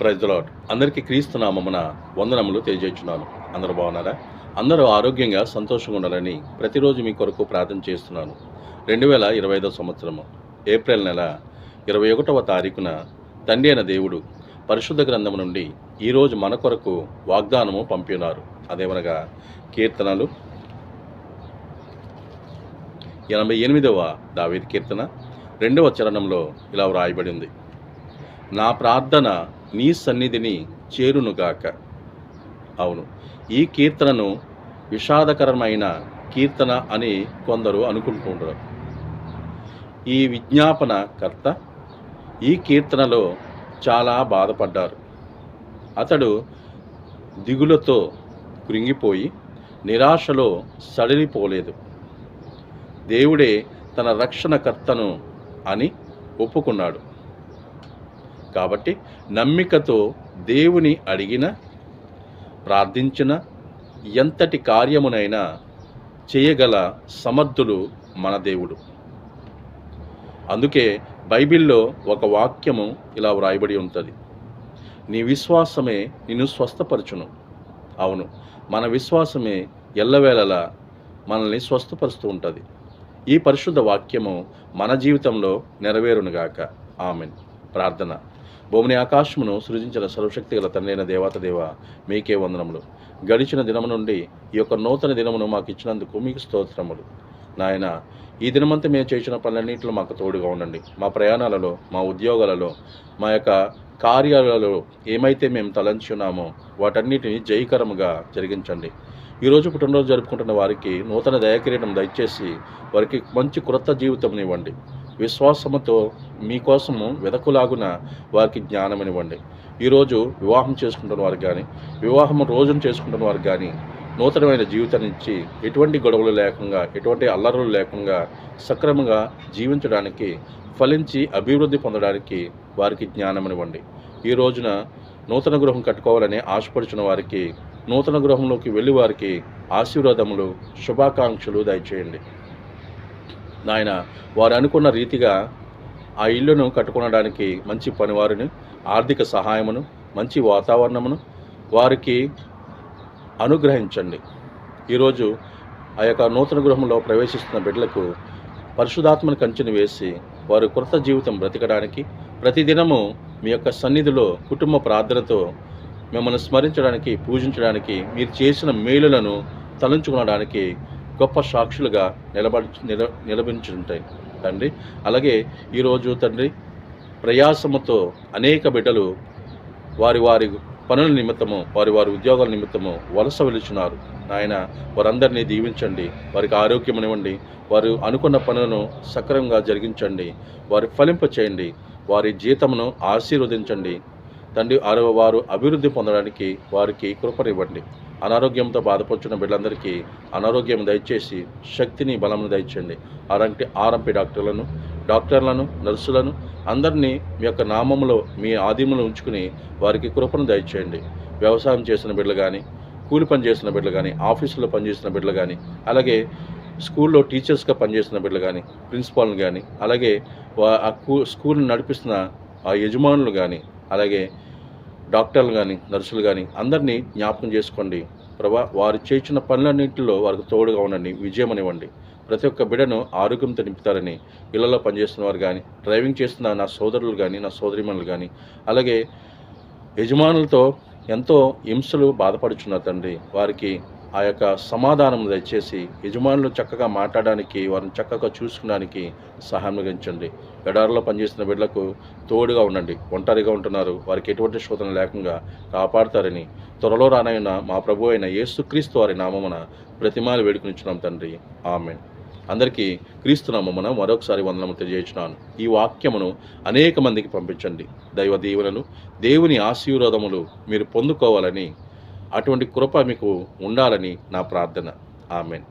ప్రజలాట్ అందరికీ క్రీస్తు నామమున వందనములు తెలియజేస్తున్నాను. అందరూ బాగున్నారా? అందరూ ఆరోగ్యంగా సంతోషంగా ఉండాలని ప్రతిరోజు మీ కొరకు ప్రార్థన చేస్తున్నాను. రెండు వేల ఇరవై ఐదో సంవత్సరము ఏప్రిల్ నెల ఇరవై ఒకటవ తారీఖున తండ్రి అయిన దేవుడు పరిశుద్ధ గ్రంథము నుండి ఈరోజు మన కొరకు వాగ్దానము పంపినారు. అదేమనగా కీర్తనలు. ఎనభై ఎనిమిదవ దావేది కీర్తన రెండవ చరణంలో ఇలా వ్రాయబడింది. నా ప్రార్థన నీ సన్నిధిని చేరునుగాక. అవును ఈ కీర్తనను విషాదకరమైన కీర్తన అని కొందరు అనుకుంటుంటారు ఈ విజ్ఞాపన కర్త ఈ కీర్తనలో చాలా బాధపడ్డారు. అతడు దిగులతో కృంగిపోయి నిరాశలో సడిలిపోలేదు. దేవుడే తన రక్షణకర్తను అని ఒప్పుకున్నాడు. కాబట్టి నమ్మికతో దేవుని అడిగిన ప్రార్థించిన ఎంతటి కార్యమునైనా చేయగల సమర్థులు మన దేవుడు. అందుకే బైబిల్లో ఒక వాక్యము ఇలా వ్రాయబడి ఉంటుంది. నీ విశ్వాసమే నిన్ను స్వస్థపరచును. అవును మన విశ్వాసమే ఎల్లవేళలా మనల్ని స్వస్థపరుస్తూ ఉంటుంది. ఈ పరిశుద్ధ వాక్యము మన జీవితంలో నెరవేరునుగాక. ఆమెన్. ప్రార్థన. భూమిని ఆకాశమును సృజించిన సర్వశక్తి గల తండ్రైన దేవాత దేవ మీకే వందనములు. గడిచిన దినము నుండి ఈ యొక్క నూతన దినమును మాకు ఇచ్చినందుకు మీకు స్తోత్రములు. నాయన ఈ దినమంతా మేము చేసిన పనులన్నింటిలో మాకు తోడుగా ఉండండి. మా ప్రయాణాలలో మా ఉద్యోగాలలో మా యొక్క కార్యాలలో ఏమైతే మేము తలంచి ఉన్నామో వాటన్నిటిని జయకరముగా జరిగించండి. ఈరోజు పుట్టినరోజు జరుపుకుంటున్న వారికి నూతన దయాకిరీటం దయచేసి వారికి మంచి క్రొత్త జీవితం ఇవ్వండి విశ్వాసముతో మీకోసము వెదకులాగున వారికి జ్ఞానమివ్వండి ఈరోజు వివాహం చేసుకుంటున్న వారికి కానీ వివాహం రోజును చేసుకుంటున్న వారికి కానీ నూతనమైన జీవితాన్ని ఇచ్చి ఎటువంటి గొడవలు లేకుండా ఎటువంటి అల్లరులు లేకుండా సక్రమంగా జీవించడానికి ఫలించి అభివృద్ధి పొందడానికి వారికి జ్ఞానమివ్వండి ఈ రోజున నూతన గృహం కట్టుకోవాలని ఆశపడుచున్న వారికి నూతన గృహంలోకి వెళ్ళి వారికి ఆశీర్వాదములు శుభాకాంక్షలు దయచేయండి. నాయన వారు అనుకున్న రీతిగా ఆ ఇల్లును కట్టుకునడానికి మంచి పనివారిని ఆర్థిక సహాయమును మంచి వాతావరణమును వారికి అనుగ్రహించండి. ఈరోజు ఆ యొక్క నూతన గృహంలో ప్రవేశిస్తున్న బిడ్డలకు పరిశుధాత్మను కంచెను వేసి వారు కొత్త జీవితం బ్రతకడానికి ప్రతిదినము మీ యొక్క సన్నిధిలో కుటుంబ ప్రార్థనతో మిమ్మల్ని స్మరించడానికి పూజించడానికి మీరు చేసిన మేలులను తలంచుకునడానికి గొప్ప సాక్షులుగా నిలబడి నిల నిలబించుంటాయి. తండ్రి. అలాగే ఈరోజు తండ్రి ప్రయాసముతో అనేక బిడ్డలు వారి వారి పనుల నిమిత్తము వారి వారి ఉద్యోగాల నిమిత్తము వలస వెలుచున్నారు. నాయన వారందరినీ దీవించండి. వారికి ఆరోగ్యమునివ్వండి వారు అనుకున్న పనులను సక్రమంగా జరిగించండి. వారి ఫలింప చేయండి. వారి జీతమును ఆశీర్వదించండి. తండ్రి వారు అభివృద్ధి పొందడానికి వారికి కృపనివ్వండి. అనారోగ్యంతో బాధపడుచున్న బిడ్డలందరికీ అనారోగ్యం దయచేసి శక్తిని బలమును దయచేయండి. అలాంటి ఆర్ఎంపి డాక్టర్లను డాక్టర్లను నర్సులను అందరినీ మీ యొక్క నామంలో మీ ఆదిములు ఉంచుకుని వారికి కృపను దయచేయండి. వ్యవసాయం చేసిన బిడ్డలు కానీ కూలి పని చేసిన బిడ్డలు కానీ ఆఫీసులో పనిచేసిన బిడ్డలు కానీ అలాగే స్కూల్లో టీచర్స్గా పనిచేసిన బిడ్డలు కానీ ప్రిన్సిపాల్ని కానీ అలాగే వా- ఆ కూ స్కూల్ని నడిపిస్తున్న ఆ యజమానులు కానీ అలాగే డాక్టర్లు కానీ నర్సులు కానీ అందరినీ జ్ఞాపకం చేసుకోండి. ప్రభా వారు చేసిన పనులన్నింటిలో వారికి తోడుగా ఉండండి విజయం అనివ్వండి. ప్రతి ఒక్క బిడను ఆరోగ్యంతో నింపుతారని ఇళ్ళలో పనిచేస్తున్న వారు కానీ డ్రైవింగ్ చేస్తున్న నా సోదరులు కానీ నా సోదరిమణులు కానీ అలాగే యజమానులతో ఎంతో హింసలు బాధపడుచున్నారు తండ్రి. వారికి ఆ యొక్క సమాధానం దయచేసి యజమానులు చక్కగా మాట్లాడడానికి వారిని చక్కగా చూసుకోవడానికి సహాయం ఎడారిలో పనిచేసిన బిడ్డలకు తోడుగా ఉండండి. ఒంటరిగా ఉంటున్నారు. వారికి ఎటువంటి శోధన లేకుండా కాపాడతారని త్వరలో రానైన మా ప్రభు అయిన యేసుక్రీస్తు వారి నామమున ప్రతిమాలు వేడుకునిచ్చున్నాం తండ్రి. ఆమె అందరికీ క్రీస్తు నామమున మరొకసారి వందనము తెలియజేస్తున్నాను. ఈ వాక్యమును అనేక మందికి పంపించండి. దైవ దీవులను దేవుని ఆశీర్వాదములు మీరు పొందుకోవాలని అటువంటి కృప మీకు ఉండాలని నా ప్రార్థన. ఆమెన్.